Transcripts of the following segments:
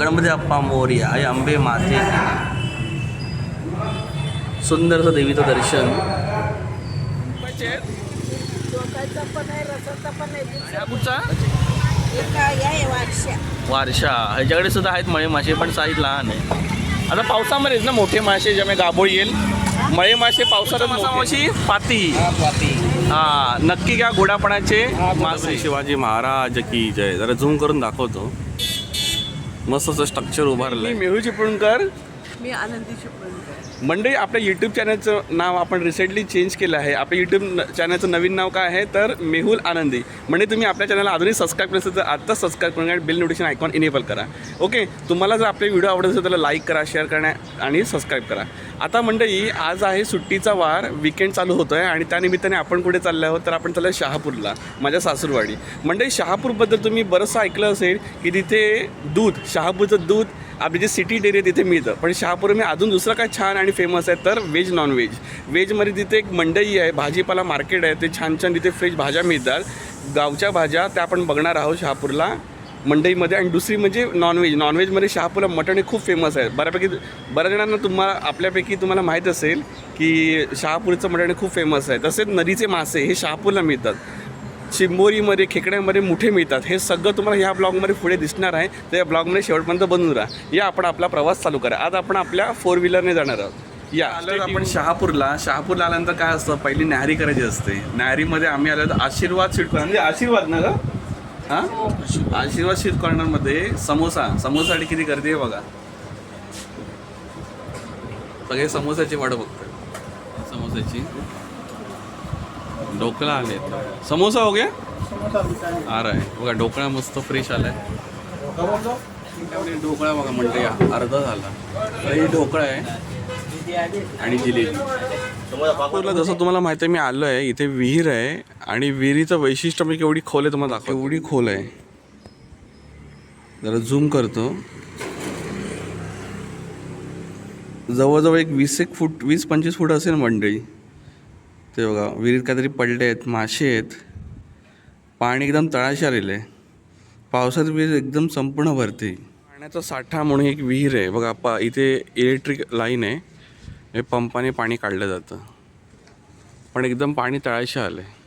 गणपती बाप्पा मोरया आई अंबे माते सुंदरचं देवीचं दर्शन. हा वारशा. ह्याच्याकडे सुद्धा आहेत मळे मासे पण साईज लहान आहे. आता पावसामध्येच ना मोठे मासे ज्यामुळे गाभोळी येईल. मळे मासे पावसात माशी पाती. हा नक्की घ्या गोडापणाचे मासे. शिवाजी महाराज की जय. जरा झूम करून दाखवतो. मस्त असं स्ट्रक्चर उभारलंय मेहुल चिपळूणकर मी आनंदी चिपळूणकर मंडळी आपल्या यूट्यूब चॅनलचं नाव आपण रिसेंटली चेंज केलं आहे. आपल्या यूट्यूब चॅनलचं नवीन नाव काय आहे? तर मेहुल आनंदी. म्हणजे तुम्ही आपल्या चॅनलला अजूनही सबस्क्राईब केलं असेल तर आत्ताच सबस्क्राईब करून आणि बेल नोटिफिकेशन आयकॉन इनेबल करा. ओके तुम्हाला जर आपले व्हिडिओ आवडत असेल तर लाईक करा शेअर करा आणि सबस्क्राईब करा. आता मंडळी आज आहे सुट्टीचा वार विकेंड चालू होतो आहे आणि त्यानिमित्ताने आपण कुठे चाललो आहोत? तर आपण चाललो शहापूरला माझ्या सासूरवाडी. मंडळी शहापूरबद्दल तुम्ही बरंचसं ऐकलं असेल की तिथे दूध शहापूरचं दूध आपली जे सिटी डेअरी तिथे मिळतं. पण शहापूर मी अजून दुसरं काय छान आणि फेमस आहे तर व्हेज नॉनव्हेज व्हेजमध्ये तिथे एक मंडई आहे भाजीपाला मार्केट आहे ते छान छान तिथे फ्रेश भाज्या मिळतात. गावच्या भाज्या त्या आपण बघणार आहोत शहापूरला मंडईमध्ये. आणि दुसरी म्हणजे नॉनव्हेज नॉनव्हेजमध्ये शहापूरला मटण हे खूप फेमस आहे. बऱ्यापैकी बऱ्याच जणांना तुम्हाला आपल्यापैकी तुम्हाला माहीत असेल की शहापूरचं मटण हे खूप फेमस आहे. तसेच नदीचे मासे हे शहापूरला मिळतात. चिंबोरीमध्ये खेकड्यामध्ये मोठे मिळतात. हे सगळं तुम्हाला ह्या ब्लॉगमध्ये पुढे दिसणार आहे. तर या ब्लॉगमध्ये शेवटपर्यंत बनून राहा. या आपण आपला प्रवास चालू करा. आज आपण आपल्या फोर व्हीलरने जाणार आहोत. या. आलं आपण शहापूरला. शहापूरला आल्यानंतर काय असतं? पहिली न्याहारी करायची असते. न्याहारीमध्ये आम्ही आलो तर आशीर्वाद स्वीट कॉर्नर म्हणजे आशीर्वाद ना ग? हां? आशीर्वाद स्वीट कॉर्नरमध्ये समोसा. समोसासाठी किती गर्दी आहे बघा. सगळे समोसाची वाट बघतात समोसाची. ढोकळा आले समोसा हो गया? आ रहा है. बघा ढोकळा मस्त फ्रेश आलाय. ढोकळा बघा म्हणते अर्धा झाला. हे ढोकळा आहे. आणि जिलेबी. नागपूरला जसं तुम्हाला माहिती आहे मी आलो आहे. इथे विहीर आहे. आणि विहिरीचं वैशिष्ट्य म्हणजे केवढी खोल आहे तुम्हाला दाखव एवढी खोल आहे. जरा झूम करतो. जवळजवळ एक वीस एक फूट वीस पंचवीस फूट असेल मंडळी ते बघा विहिरीत काहीतरी पडले आहेत मासे आहेत. पाणी एकदम तळाशी आलेलं आहे. पावसात विहीर एकदम संपूर्ण भरते. पाण्याचा साठा म्हणून एक विहीर आहे. बघा पा इथे इलेक्ट्रिक लाईन आहे. हे पंपाने पाणी काढलं जातं. पण एकदम पाणी तळाशी आलं आहे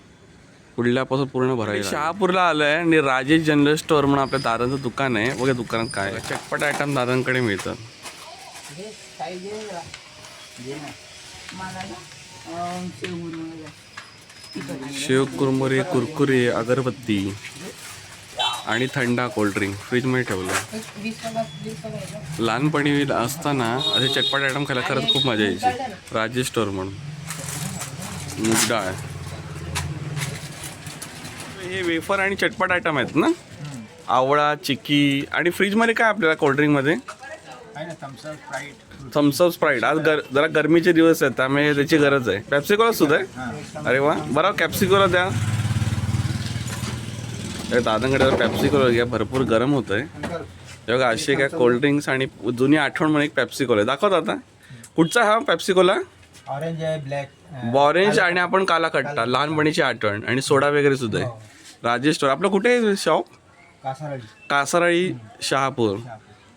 पुढल्यापासून पूर्ण भरायला शहापूरला आलं आहे आणि राजेश जनरल स्टोअर म्हणून आपल्या दादांचं दुकान आहे. बघा दुकानात काय आहे. चटपट आयटम दादांकडे मिळतात शेव कुरमुरे कुरकुरे अगरबत्ती आणि थंडा कोल्ड्रिंक फ्रीजमध्ये ठेवलं. लहानपणी असताना असे चटपट आयटम खायला खरंच खूप मजा यायची. राजेश स्टोअर म्हणून. मूग डाळ. हे वेफर आणि चटपट आयटम आहेत ना? आवळा चिक्की आणि फ्रीजमध्ये काय आपल्याला कोल्ड्रिंकमध्ये थम्सअप स्प्राईट आज गर जरा गरमीचे दिवस आहेत त्यामुळे त्याची गरज आहे. पॅप्सिकोला सुद्धा आहे? अरे वा. बरं कॅप्सिकोला द्या. दादांकडे पॅप्सिकोला घ्या. भरपूर गरम होत आहे हे बघा असे काय कोल्ड्रिंक्स आणि जुनी आठवण म्हणून एक पॅप्सिकोला आहे. दाखवत आता कुठचा हा पॅप्सिकोला ऑरेंज आहे ब्लॅक ऑरेंज आणि आपण काला कट्टा लहानपणीची आठवण आणि सोडा वगैरे सुद्धा आहे. राजेश स्टोर आपलं कुठे आहे शॉप कासारळी कासाराळी शहापूर.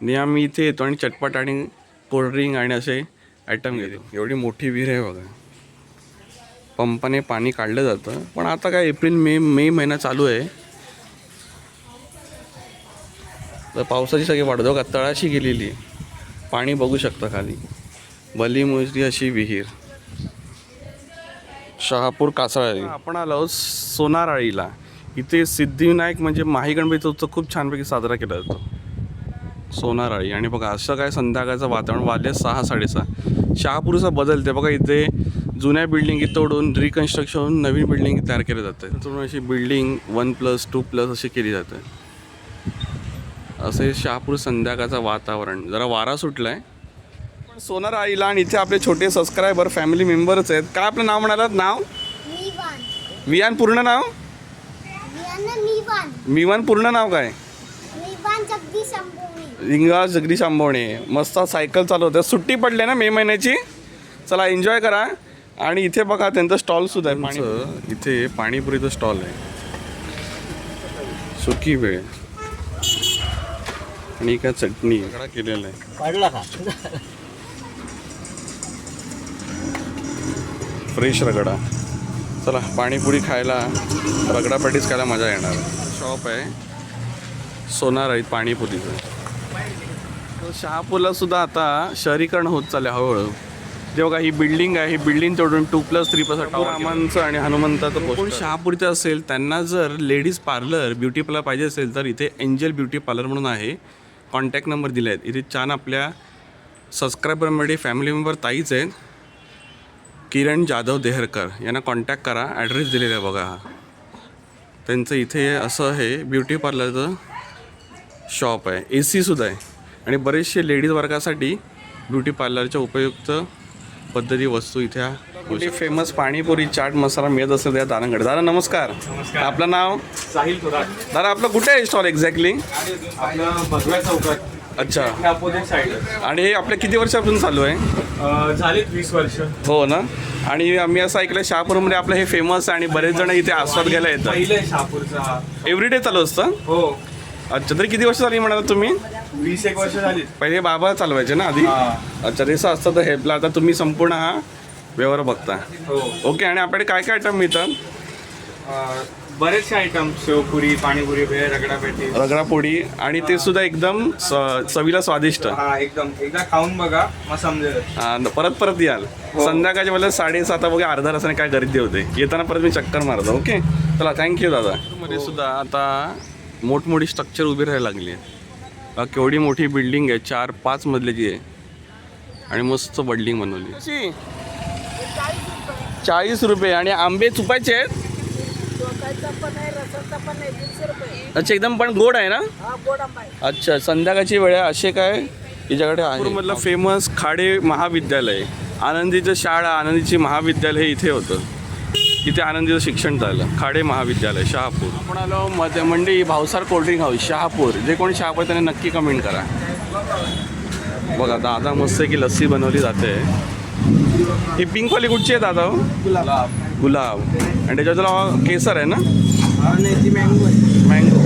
नेहमी इथे येतो आणि चटपट आणि कोल्ड्रिंक आणि असे आयटम घेतो. एवढी मोठी विहीर आहे बघा. पंपाने पाणी काढलं जातं. पण आता काय एप्रिल मे मे महिना चालू आहे. तर पावसाची सगळी वाढ का तळाशी गेलेली. पाणी बघू शकता खाली. भली मोजली अशी विहीर. शहापूर कासराळी आपण आलो सोनाराळीला. इथे सिद्धिविनायक म्हणजे माही गणपती उत्सव खूप छानपैकी साजरा केला जातो. सोनाराळी. आणि बघा असं काय संध्याकाळचं वातावरण वाजले सहा साडेसहा. शहापूरचा बदलते. बघा इथे जुन्या बिल्डिंगी तोडून रिकन्स्ट्रक्शन होऊन नवीन बिल्डिंग तयार केल्या जाते तोडून अशी building one plus two plus अशी केली जाते. असे शहापूर संध्याकाळचं वातावरण. जरा वारा सुटला आहे पण सोनार आईला आणि इथे आपले छोटे सबस्क्रायबर फॅमिली मेंबरच आहेत. काय आपलं नाव म्हणालात? नाव? वियान पूर्ण नाव? मिवान पूर्ण नाव काय? रिंगा जगदीश आंबवणे मस्त सायकल चालवते सुट्टी पडली ना मे महिन्याची? चला एन्जॉय करा. आणि इथे बघा त्यांचं स्टॉल सुद्धा आहे. पाणी इथे पाणीपुरीचं स्टॉल आहे. सुकी वेळ. आणि काय चटणी. केलेला आहे. पडला का? फ्रेश रगडा. चला पाणीपुरी खायला रगडा पॅटीस खायला मजा येणार. शॉप आहे. सोनार आहेत पाणीपुरीचं. शहापूरला सुद्धा आता शहरीकरण होत चाललं आहे हळूहळू. जे बघा ही बिल्डिंग आहे ही बिल्डिंग तोडून टू प्लस थ्री प्लस रामांचं आणि हनुमंताचं कोण शहापुरीचं असेल त्यांना जर लेडीज पार्लर ब्युटी पार्लर पाहिजे असेल तर इथे एंजल ब्युटी पार्लर म्हणून आहे. कॉन्टॅक्ट नंबर दिले आहेत. इथे छान आपल्या सबस्क्रायबरमध्ये फॅमिली मेंबर ताईच आहेत. किरण जाधव देहरकर. यांना कॉन्टॅक्ट करा. ॲड्रेस दिलेला आहे बघा हा. त्यांचं इथे असं हे ब्युटी पार्लरचं शॉप आहे. ए सीसुद्धा आहे. आणि बरेचसे लेडीज वर्गासाठी ब्युटी पार्लरच्या उपयुक्त पद्धती वस्तू इथे कुठे फेमस पाणीपुरी चाट मसाला मिळत असेल त्या दानाकडे दादा नमस्कार. आपलं नाव? साहिल थोरात. दादा आपलं कुठे आहे स्टॉल एक्झॅक्टली आपलं भगव्या चौकात. अच्छा. आणि हे आपल्या किती वर्षापासून चालू आहे? झालीत वीस वर्ष. हो ना. आणि आम्ही असं ऐकलं शहापूरमध्ये आपलं हे फेमस आहे आणि बरेच जण इथे आस्वाद घ्यायला येतात. पहिलं आहे शहापूरचा हा. एव्हरीडे चालू असतं? हो. अच्छा तरी किती वर्ष झाली म्हणाला तुम्ही? वीस एक वर्ष झालीत पहिले बाबा चालवायचे ना आधी? हा. अच्छा रेसा असतं तर हेल्पला आता तुम्ही संपूर्ण हा व्यवहार बघता. हो. ओके आणि आपल्याकडे काय काय आयटम मिळतात? बरेचसे आयटम शेवपुरी पाणीपुरी भेळ रगडा पेटी. रगडा पोळी आणि ते सुद्धा एकदम स- चवीला स्वादिष्ट. हा एकदम. एकदा खाऊन बघा मग समजेल. हा, परत परत याल. संध्याकाळच्या वेळेला साडेसात वगैरे अर्धा तासाने काय गर्दी होते येताना परत मी चक्कर मारतो ओके? चला थँक्यू दादा. मध्ये सुद्धा आता मोठमोठी स्ट्रक्चर उभी राहायला लागली आहे. केवढी मोठी बिल्डिंग आहे. चार पाच मजल्याची आहे. आणि मस्त बिल्डिंग बनवली? चाळीस रुपये. आणि आंबे चुपायचे आहेत? अच्छा एकदम पण गोड आहे ना? हा अच्छा संध्याकाळची वेळ आहे. असे काय हिच्याकडे आहे? मधलं फेमस खाडे महाविद्यालय. आनंदीचं शाळा आनंदीची महाविद्यालय हे इथे होतं. इथे आनंदीचं शिक्षण झालं. खाडे महाविद्यालय शहापूर. आपण आलो मध्ये मंडी Bhavsar cold drink house Shahapur. जे कोणी शहापूर त्याने नक्की कमेंट करा. बघा दादा मस्त की लस्सी बनवली जाते. ही पिंकवाली कुठची आहे दादा गुलाब गुलाब. आणि त्याच्यातला केसर आहे ना? मँगो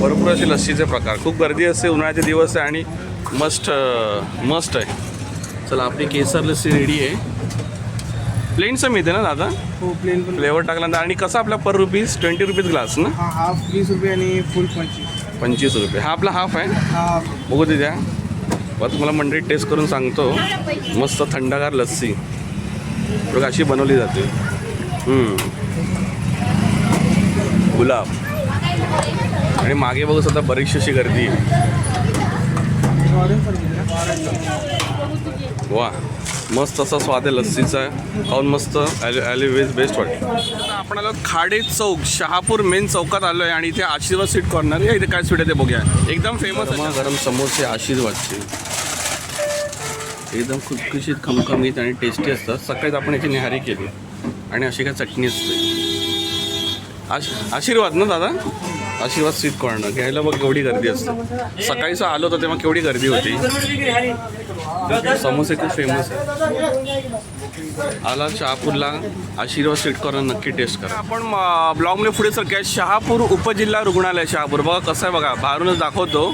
भरपूर असे लस्सीचे प्रकार. खूप गर्दी असते उन्हाळ्याचे दिवस आहे आणि मस्ट मस्ट आहे. चला आपली केसर लस्सी रेडी आहे. प्लेनचं मिळते ना दादा? हो प्लेन पण फ्लेवर टाकल्यानंतर. आणि कसं आपला per rupees twenty rupees glass ना? हा हाफ वीस रुपये आणि फुल पंचवीस. पंचवीस रुपये. हा आपला हाफ आहे? हा बघू दे द्या बघा तुम्हाला मंडळी टेस्ट करून सांगतो. मस्त थंडगार लस्सी. बघा अशी बनवली जाते. हम्म. गुलाब. आणि मागे बघू सुद्धा बरीचशी अशी गर्दी. आहे वा. मस्त असा स्वाद आहे लस्सीचा. खाऊन मस्त ॲलिवेज बेस्ट वाटतं. आता आपण आलो खाडे चौक शहापूर मेन चौकात आलो आहे आणि इथे आशीर्वाद स्वीट कॉर्नर आहे. इथे काय स्वीट आहे ते बघूया. एकदम फेमस गरम समोसे आशीर्वादचे एकदम खुसखुशीत खमखमीत आणि टेस्टी असतात. सकाळीच आपण याची निहारी केली. आणि अशी काय चटणी असते. आश आशीर्वाद ना दादा? आशीर्वाद स्वीट कॉर्नर. घ्यायला बघ केवढी गर्दी असते. सकाळीच आलो होतो तेव्हा केवढी गर्दी होती? समोसे खूप फेमस आहे आला शहापूरला. आशीर्वाद स्वीट कॉर्नर नक्की टेस्ट करा. आपण ब्लॉगमध्ये पुढे सर शहापूर उपजिल्हा रुग्णालय शहापूर. बघा कसं आहे बघा. बाहेरूनच दाखवतो.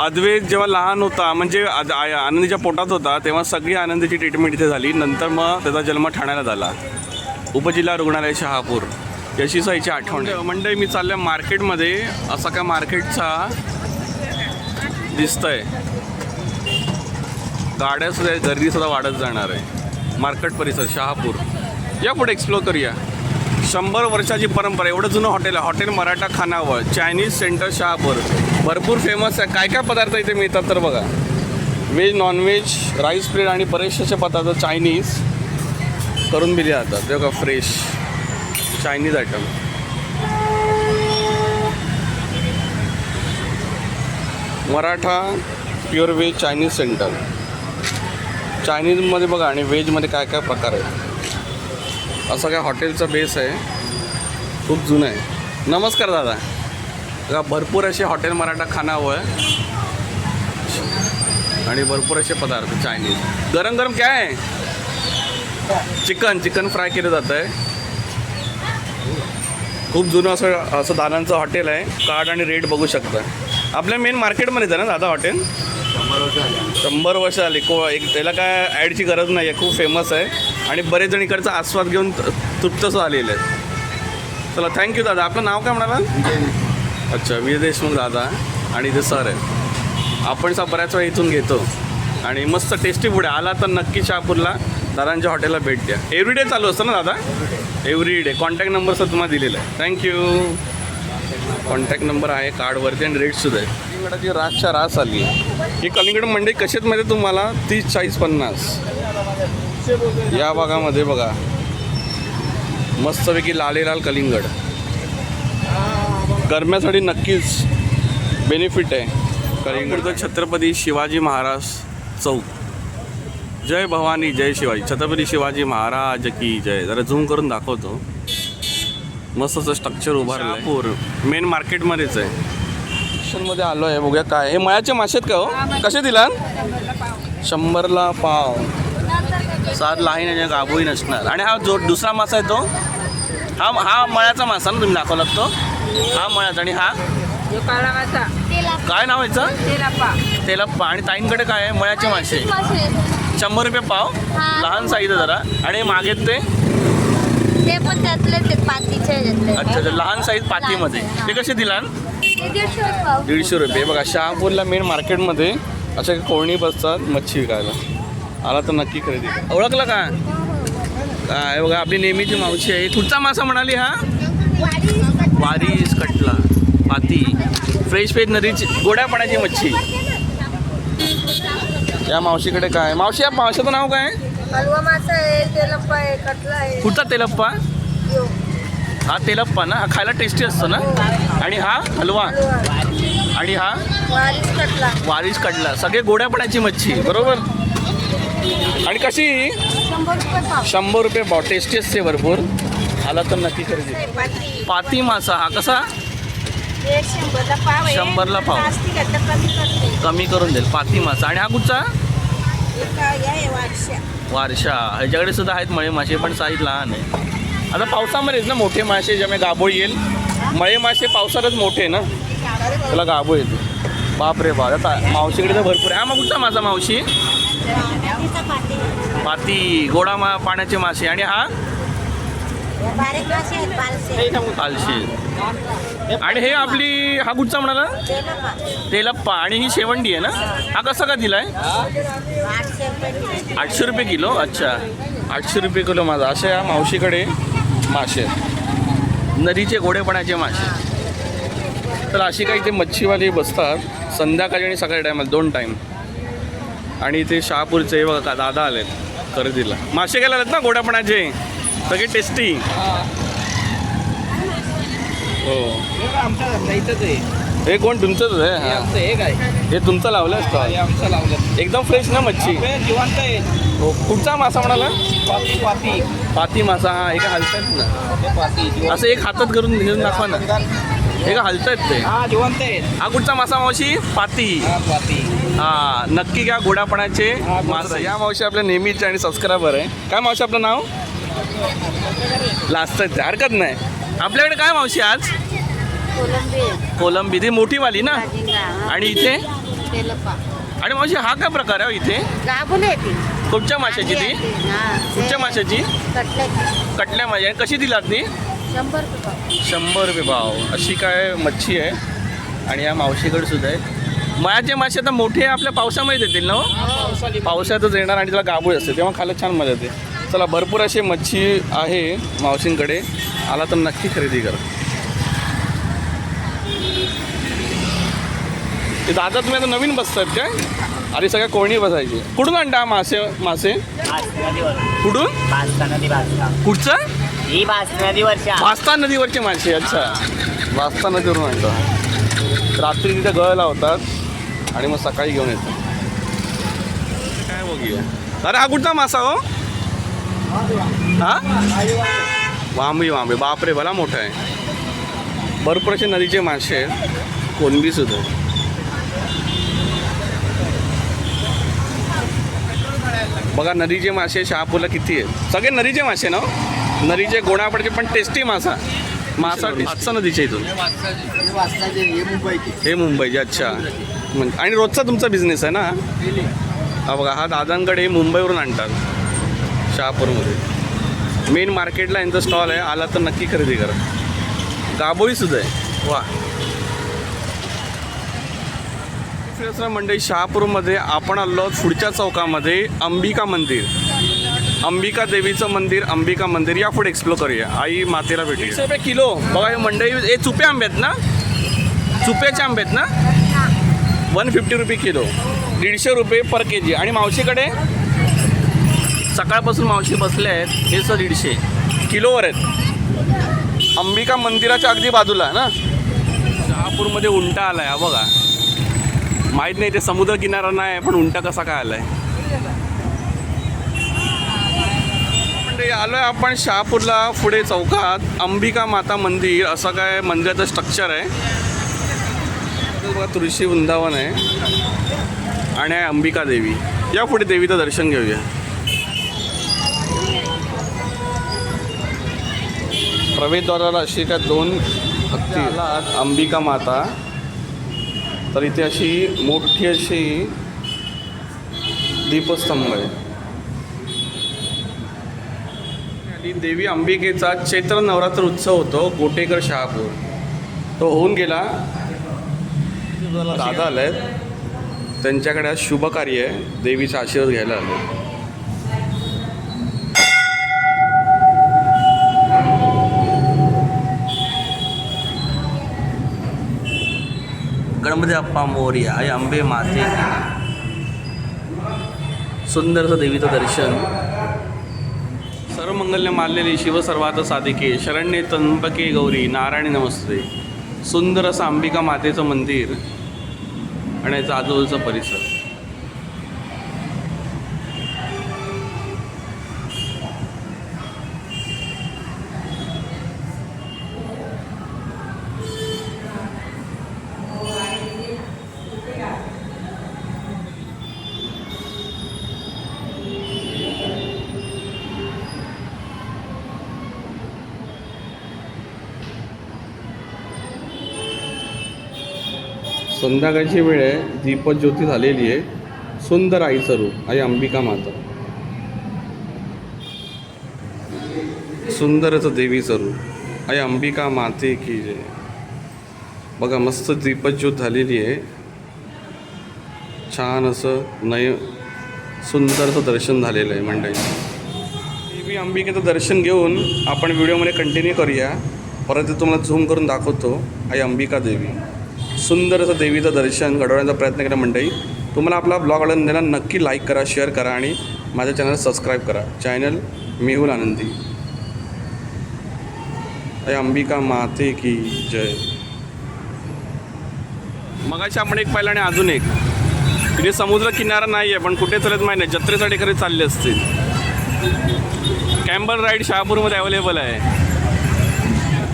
अद्वैत जेव्हा लहान होता म्हणजे आनंदीच्या पोटात होता तेव्हा सगळी आनंदीची ट्रीटमेंट इथे झाली. नंतर मग त्याचा जन्म ठाण्याला झाला. उपजिल्हा रुग्णालय शहापूर. यशीचा हिची आठवण मंडळी मी चालल्या मार्केटमध्ये. असा काय मार्केटचा दिसतंय. गाड्या सुद्धा गर्दी सुद्धा वाढत जाणार आहे. मार्केट परिसर शहापूर. या पुढे एक्सप्लोर करूया. शंभर वर्षाची परंपरा एवढं जुनं हॉटेल आहे. हॉटेल मराठा खानावळ चायनीज सेंटर शहापूर. भरपूर फेमस आहे. काय काय पदार्थ इथे मिळतात तर बघा. व्हेज नॉनव्हेज राईस प्लेट आणि बरेचसे असे पदार्थ चायनीज करून दिले जातात. ते बघा fresh Chinese item Maratha pure veg Chinese centre चायनीजमध्ये बघा आणि व्हेजमध्ये काय काय प्रकार आहे असं काय हॉटेलचा बेस आहे. खूप जुनं आहे. नमस्कार दादा. बघा भरपूर असे हॉटेल मराठा खानावळ आणि भरपूर असे पदार्थ चायनीज गरम गरम काय आहे? चिकन चिकन फ्राय केलं जातं आहे खूप जुनं असं असं दानांचं हॉटेल आहे. कार्ड आणि रेट बघू शकता. आपल्या मेन मार्केटमध्येच आहे ना दादा हॉटेल? शंभर वर्ष आली को एक त्याला काय ॲडची गरज नाही आहे खूप फेमस आहे. आणि बरेच जण इकडचा आस्वाद घेऊन तृप्तच आलेले आहेत. चला थँक्यू दादा. आपलं नाव काय म्हणाला? अच्छा विजय देशमुख दादा आणि इथे सर आहे आपण सा बऱ्याच वेळा इथून घेतो. आणि मस्त टेस्टी पुढे आला तर नक्की शहापूरला. दादांच्या हॉटेलला भेट द्या. एव्हरीडे चालू असतं ना दादा? Every day contact number sir तुम्हाला दिलेला आहे. थँक्यू कॉन्टॅक्ट नंबर आहे कार्डवरती आणि रेटसुद्धा आहे. कलिंगडाची रासच्या रास आली. आहे ही कलिंगड मंडई कशात मध्ये तुम्हाला तीस चाळीस पन्नास? या भागामध्ये बघा. मस्तपैकी लाले लाल कलिंगड. गरम्यासाठी नक्कीच बेनिफिट आहे कलिंगडचं छत्रपती शिवाजी महाराज चौक. जय भवानी जय शिवाजी. छत्रपती शिवाजी महाराज की जय. जरा झूम करून दाखवतो. मस्त असं स्ट्रक्चर उभारलं आहे मेन मार्केटमध्येच आहे. मध्ये आलो आहे बघूया काय. हे मळ्याचे मासे आहेत का हो? कसे दिला शंभरला पाव. सात लाईन आहे गाभोही नसणार. आणि हा जो दुसरा मासा आहे तो? हा हा मळ्याचा मासा ना तुम्ही दाखवला तो हा मळ्याचा आणि हा? जो काळा मासा. काय नाव याचं? तेलापा तेलप्पा. आणि ताईंकडे काय आहे? मळ्याचे मासे. शंभर रुपये पाव. हा. लहान साईज आहे जरा. आणि मागेत ते? ते पण पातीचे. अच्छा ते लहान साईज पातीमध्ये. ते कसे दिला ते दीडशे रुपये पाव. दीडशे रुपये. बघा शहापूरला मेन मार्केटमध्ये अशा कोळणी बसतात मच्छी विकायला. आला तर नक्की खरेदी करा. ओळखलं का? काय बघा आपली नेहमीची मावशी आहे. कुठचा मासा म्हणाली हा? वारीस कटला. पाती. फ्रेश फ्रेश नदीची गोड्या पाण्याची मच्छी. या मावशीकडे काय? मावशी या मावशाचं नाव काय? हलवा मासा आहे तेलप्पा आहे कटला आहे. कुठचा तेलप्पा? यो. हा तेलप्पा ना? हा खायला टेस्टी असतो ना? आणि हा हलवा? हलवा. आणि हा? वारीस कटला वारीस कडला सगळे गोड्या पाण्याची मच्छी बरोबर? आणि कशी? शंभर रुपये पाव. शंभर रुपये पाव. टेस्टी असते भरपूर. आला तर नक्की खरेदी. पाती. पाती मासा. हा कसा? एक शंभरला पाव आहे. शंभरला पाव. जास्ती घेतलं कमी करते कमी करून देईल. पाती मासा आणि हा कुठचा? एक आहे वारशा. वारशा. ह्याच्याकडे सुद्धा आहेत मळे मासे पण साईज लहान आहे. आता पावसामध्येच ना मोठे मासे ज्यामुळे गाभोळी येईल. मळे मासे पावसातच मोठे ना. त्याला गाभो येते. बाप रे बाप. आता मावशीकडे तर भरपूर आहे. हा मग कुठचा माझा मावशी? पाती. गोडा मा पाण्याचे मासे. आणि हा? बारीक मासे आहेत तालशी आणि हे आपली हा कुठचा म्हणाला? तेलप्पा. आणि ही शेवंडी आहे ना? हा कसा का दिलाय? आठशे रुपये आठशे रुपये किलो? अच्छा. आठशे रुपये किलो माझा. असे या मावशीकडे मासे आहेत. नदीचे गोडेपणाचे मासे. तर अशी काही ते मच्छीवाले बसतात. संध्याकाळी आणि सकाळी टायमाला दोन टाईम आणि ते शहापूरचे बघा दादा आलेत खरेदीला. मासे गेले आहेत ना गोड्यापणाचे सगळे टेस्टी हो. इथंच आहे हे कोण? तुमचंच आहे? हे हा. आमचं एक आहे हे तुमचं लावलं हे असतं आमचं लावलं. एकदम फ्रेश ना मच्छी? हे जिवंत आहे हो कुठचा मासा म्हणाला? पाती पाती. पाती मासा हा एका हलतायत ना. हे पाती जिवंत. असं एक हातात करून घेऊन दाखवा ना. हे का हलतायत ते? हा जिवंत आहेत. हा कुठचा मासा मावशी? पाती. हा पाती. हा नक्की घ्या गोडापणाचे हा, मासा. या मावशी आपल्या नेहमीचे आणि सबस्क्रायबर आहे. काय मावशी आपलं नाव? लास्ट आहे. हरकत नाही. आपल्याकडे काय मावशी आज? कोलंबी. ती मोठीवाली ना? आणि इथे? आणि मावशी हा काय प्रकार आहे हो इथे? कुठच्या माशाची ती? कुठच्या माशाची? कटल्या माशी. आणि कशी दिलात ती? शंभर रुपये पाव. शंभर रुपये भाव अशी काय मच्छी आहे? आणि या मावशीकडे सुद्धा आहे. मळ्याचे मासे आता मोठे आपल्या पावसामध्ये येतील ना हो? पावसातच येणार आणि त्याला गाभूळ असते. तेव्हा खायला छान मजा येते. चला भरपूर अशी मच्छी आहे मावशींकडे. आला तर नक्की खरेदी करा. ते दादा तुम्ही आता नवीन बसतात काय? अरे सगळ्या कोणी बसायची. कुठून आणता मासे मासे? कुठून? कुठचं? भास्ता नदीवरचे मासे अच्छा. भास्ता नदीवरून आणतो. रात्री तिथे गळ लावतात आणि मग सकाळी घेऊन येतात. काय बघूया. अरे हा कुठचा मासा हो? हा? वांबी वांबी. बापरे भला मोठा आहे. भरपूर असे नदीचे मासे आहेत कोलंबी सुद्धा. बघा नदीचे मासे शहापूरला किती आहेत? सगळे नदीचे मासे ना हो? नदीचे गोडापडचे पण टेस्टी मासा. मासा हातसा नदीच्या इथून. हे मुंबईचे. अच्छा. आणि रोजचा तुमचा बिझनेस आहे ना? हा बघा हा दादांकडे मुंबईवरून आणतात. शहापूरमध्ये. मेन मार्केटला यांचा स्टॉल आहे. आला तर नक्की खरेदी करा. गाबोळी सुद्धा आहे. वा. फिरसरा मंडई शहापूरमध्ये आपण आलो पुढच्या चौकामध्ये अंबिका मंदिर. अंबिका देवीचं मंदिर अंबिका मंदिर. या पुढे एक्सप्लोर करूया. आई मातेला भेटू रुपये किलो. बघा हे मंडई हे चुपे आंबे आहेत ना? चुप्याचे आंबे आहेत ना? वन फिफ्टी रुपये किलो. दीडशे रुपये पर के जी आणि मावशीकडे? सकाळपासून मावशी बसले आहेत हे सर दीडशे. किलोवर आहेत. अंबिका मंदिराच्या अगदी बाजूला ना? शहापूरमध्ये उंटा आला आहे बघा. माहीत नाही ते समुद्र किनारा नाही पण उंटा कसा काय आलाय. म्हणजे आहे आपण शहापूरला पुढे चौकात. अंबिका माता मंदिर असं काय मंदिराचं स्ट्रक्चर आहे. बघा तुळशी वृंदावन आहे. आणि आहे अंबिका देवी. या पुढे देवीचं दर्शन घेऊया. प्रवेशद्वाराला अशी काय दोन हत्ती आलात अंबिका माता तर इथे अशी मोठी अशी दीपस्तंभ आहे. आणि देवी अंबिकेचा चैत्र नवरात्र उत्सव होतो गोटेकर शहापूर. तो होऊन गेला. दादा आले त्यांच्याकडे आज शुभ कार्य आहे. देवीचा आशीर्वाद घ्यायला आले गणपती अप्पा मोर्या आई अंबे माते सुंदरचं देवीचं दर्शन. सर्व मंगल्य मानलेली शिव सर्वात साधिके शरण्ये तंबके गौरी नारायणी नमस्ते. सुंदर असं अंबिका मातेचं मंदिर आणि याचा आजूबाजूचा परिसर. संध्याकाळची वेळ आहे. दीपज्योती झालेली आहे. सुंदर आईचं रूप आई अंबिका माता. सुंदरचं देवीचं रूप आई अंबिका माते की जय. बघा मस्त दीपज्योत झालेली आहे. छान असं नय सुंदरचं दर्शन झालेलं आहे मंडळी. देवी अंबिकेचं दर्शन घेऊन आपण व्हिडिओमध्ये कंटिन्यू करूया. परत ते तुम्हाला झूम करून दाखवतो. आई अंबिका देवी. सुंदर असं देवीचं दर्शन घडवण्याचा प्रयत्न केला मंडळी. तुम्हाला आपला ब्लॉग आवडला नक्की लाईक करा शेअर करा आणि माझ्या चॅनल सबस्क्राईब करा. चॅनल मेहुल आनंदी. अरे अंबिका माते की जय. मगाशी आपण एक पाहिलं आणि अजून एक. तिथे समुद्र किनारा नाही आहे पण कुठे चालत माहिती नाही. जत्रेसाठी खरे चालले असतील. कॅम्बल राईड शहापूरमध्ये अवेलेबल आहे.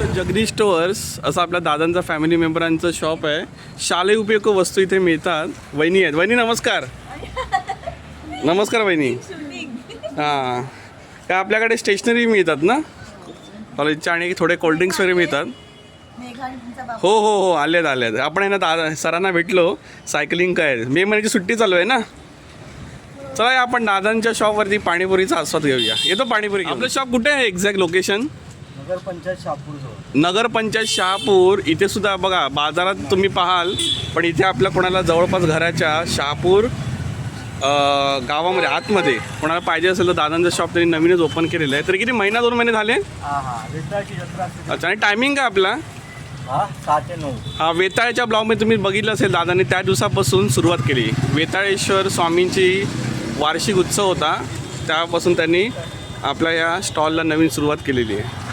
जगदीश स्टोअर्स असं आपल्या दादांचा फॅमिली मेंबरांचं शॉप आहे. शालेय उपयोग वस्तू इथे मिळतात. वहिनी आहेत. वहिनी नमस्कार. नमस्कार वहिनी. हां. काय आपल्याकडे स्टेशनरी मिळतात ना? कॉलेजच्या आणि थोडे कोल्ड्रिंक्स वगैरे मिळतात. हो हो हो. आलेत आलेत. आपण आहे ना दादा सरांना भेटलो. सायकलिंग काय मे महिन्याची सुट्टी चालू आहे ना? चला या आपण दादांच्या शॉपवरती पाणीपुरीचा आस्वाद घेऊया. येतो पाणीपुरी आपलं शॉप कुठे आहे? एक्झॅक्ट लोकेशन नगर पंचायत नगरपंचायत शहापूर इथे सुद्धा बघा बाजारात तुम्ही पाहाल पण इथे आपल्या कोणाला जवळपास घराच्या शहापूर अं, गावामध्ये आतमध्ये कोणाला पाहिजे असेल तर दादांचं शॉप त्यांनी नवीनच ओपन केलेलं आहे. तरी किती महिना दोन महिने झाले? हा हा. विठ्ठलाची जत्रा असते. अच्छा आणि टायमिंग काय आपला? हा सहा ते नऊ. हा वेताळच्या ब्लॉगमध्ये तुम्ही बघितलं असेल दादांनी त्या दिवसापासून सुरुवात केली. वेताळेश्वर स्वामींची वार्षिक उत्सव होता. त्यापासून त्यांनी आपल्या या स्टॉलला नवीन सुरुवात केलेली आहे.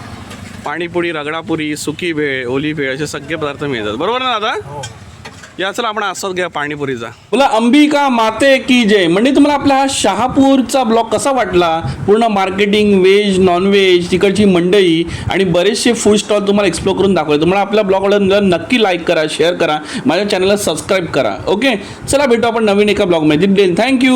पाणीपुरी रगडापुरी सुकी भेळ ओली भेळ असे सगळे पदार्थ मिळतात. बरोबर ना दादा? या चला आपण आस्वाद घ्या पाणीपुरीचा. तुला अंबिका माते की जय. म्हणजे तुम्हाला आपला हा शहापूरचा ब्लॉग कसा वाटला? पूर्ण मार्केटिंग व्हेज नॉनव्हेज तिकडची मंडई आणि बरेचसे फूड स्टॉल तुम्हाला एक्सप्लोर करून दाखवले. तुम्हाला आपला ब्लॉग आवडला नक्की लाईक करा शेअर करा. माझ्या चॅनलला सबस्क्राईब करा. ओके चला भेटू आपण नवीन एका ब्लॉगमध्ये. थँक्यू